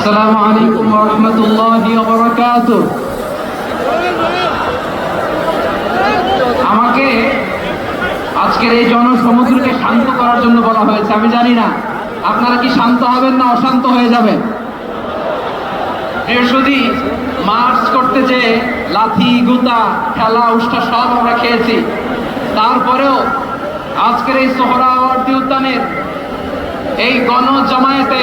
عليكم ورحمة الله وبركاته আমাকে আজকের এই জনসমুদ্রকে শান্ত করার জন্য বলা হয়েছে আমি জানি না আপনারা কি শান্ত হবেন না অশান্ত হয়ে যাবেন বৃহস্পতি মার্চ করতে যে লাথি গুতা খেলা উষ্ঠা সব আমরা খেয়েছি তারপরেও আজকের এই সোহরাওয়ার্দী উদ্যানের এই গণ জমায়েতে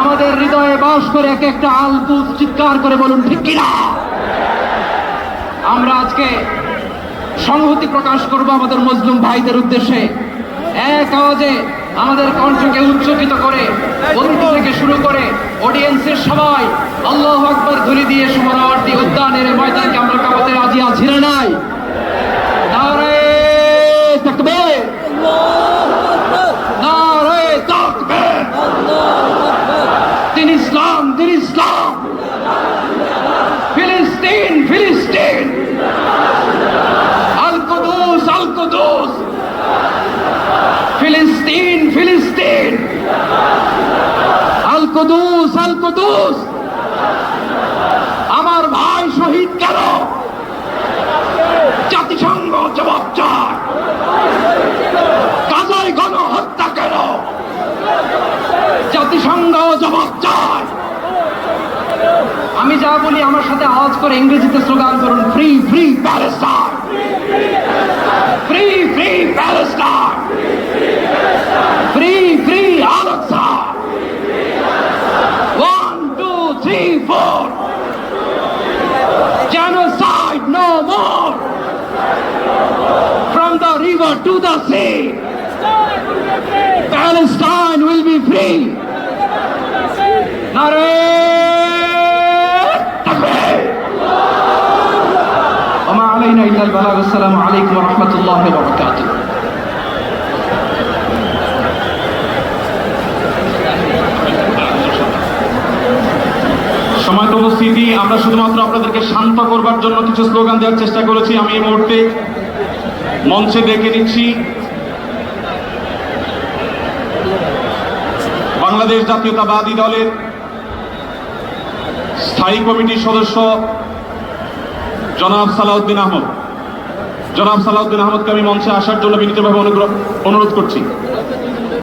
আমাদের হৃদয়ে বাস করে এক একটা আলকুস চিৎকার করে বলুন, ঠিক কিনা? আমরা আজকে সংহতি প্রকাশ করব আমাদের মজলুম ভাইদের উদ্দেশ্যে। এক আওয়াজে আমাদের কণ্ঠকে উচ্চকিত করে, বন্ধু থেকে শুরু করে অডিয়েন্সের সবাই আল্লাহ আকবর ধরে দিয়ে সুমনাবর্তী উদ্যানের ময়দানকে আমরা কাবাতে রাজি না নাই? দিন ইসলাম ফিলিস্তিন ফিলিস্তিন আল কুদুস আল কুদুস ফিলিস্তিন ফিলিস্তিন আল কুদুস আল কুদুস আমি যা বলি আমার সাথে আওয়াজ করে ইংরেজিতে স্লোগান করুন free free Palestine free free Palestine free free আলাক্সা one two three four genocide no more! From the river to the sea! Palestine will be free! علينا إلا البلاغ السلام عليكم ورحمة الله وبركاته সময় উপস্থিতি আমরা শুধুমাত্র আপনাদেরকে শান্ত করবার জন্য কিছু স্লোগান দেওয়ার চেষ্টা করেছি আমি এই মুহূর্তে মঞ্চে ডেকে নিচ্ছি বাংলাদেশ জাতীয়তাবাদী দলের স্থায়ী কমিটির সদস্য জনাব সালাউদ্দিন আহমদ। জনাব সালাউদ্দিন আহমদকে আমি মঞ্চে আসার জন্য বিনীতভাবে অনুগ্রহ অনুরোধ করছি।